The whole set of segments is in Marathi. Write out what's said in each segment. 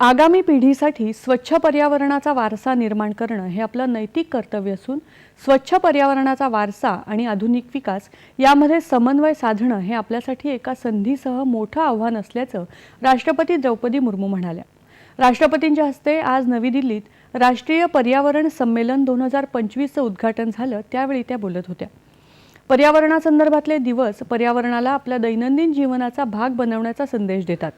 आगामी पिढीसाठी स्वच्छ पर्यावरणाचा वारसा निर्माण करणं हे आपलं नैतिक कर्तव्य असून स्वच्छ पर्यावरणाचा वारसा आणि आधुनिक विकास यामध्ये समन्वय साधणं हे आपल्यासाठी एका संधीसह मोठं आव्हान असल्याचं राष्ट्रपती द्रौपदी मुर्मू म्हणाल्या. राष्ट्रपतींच्या हस्ते आज नवी दिल्लीत राष्ट्रीय पर्यावरण संमेलन दोन हजार पंचवीसचं उद्घाटन झालं त्यावेळी त्या बोलत होत्या. पर्यावरणासंदर्भातले दिवस पर्यावरणाला आपल्या दैनंदिन जीवनाचा भाग बनवण्याचा संदेश देतात.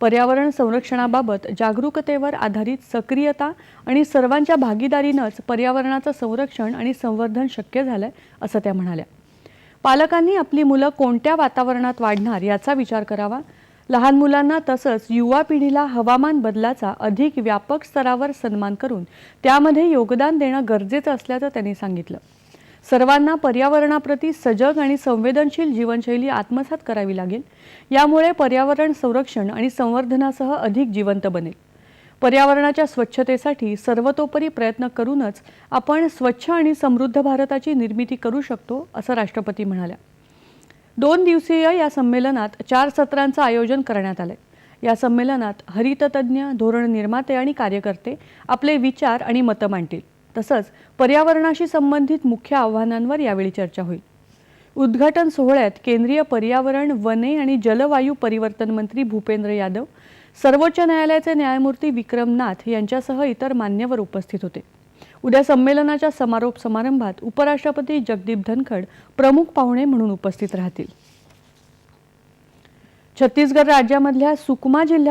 पर्यावरण संरक्षणाबाबत जागरूकतेवर आधारित सक्रियता आणि सर्वांच्या भागीदारीनंच पर्यावरणाचं संरक्षण आणि संवर्धन शक्य झालंय असं त्या म्हणाल्या. पालकांनी आपली मुलं कोणत्या वातावरणात वाढणार याचा विचार करावा. लहान मुलांना तसंच युवा पिढीला हवामान बदलाचा अधिक व्यापक स्तरावर सन्मान करून त्यामध्ये योगदान देणं गरजेचं असल्याचं त्यांनी सांगितलं. सर्वांना पर्यावरणाप्रती सजग आणि संवेदनशील जीवनशैली आत्मसात करावी लागेल. यामुळे पर्यावरण संरक्षण आणि संवर्धनासह अधिक जिवंत बनेल. पर्यावरणाच्या स्वच्छतेसाठी सर्वतोपरी प्रयत्न करूनच आपण स्वच्छ आणि समृद्ध भारताची निर्मिती करू शकतो असं राष्ट्रपती म्हणाल्या. दोन दिवसीय या संमेलनात चार सत्रांचं आयोजन करण्यात आलंय. या संमेलनात हरिततज्ज्ञ धोरण निर्माते आणि कार्यकर्ते आपले विचार आणि मतं मांडतील. तसंच पर्यावरणाशी संबंधित मुख्य आव्हानांवर यावेळी चर्चा होईल. उद्घाटन सोहळ्यात केंद्रीय पर्यावरण वने आणि जलवायू परिवर्तन मंत्री भूपेंद्र यादव सर्वोच्च न्यायालयाचे न्यायमूर्ती विक्रम नाथ यांच्यासह इतर मान्यवर उपस्थित होते. उद्या संमेलनाच्या समारोप समारंभात उपराष्ट्रपती जगदीप धनखड प्रमुख पाहुणे म्हणून उपस्थित राहतील. छत्तीसगड राज्यामधल्या सुकमा जिल्ह्यात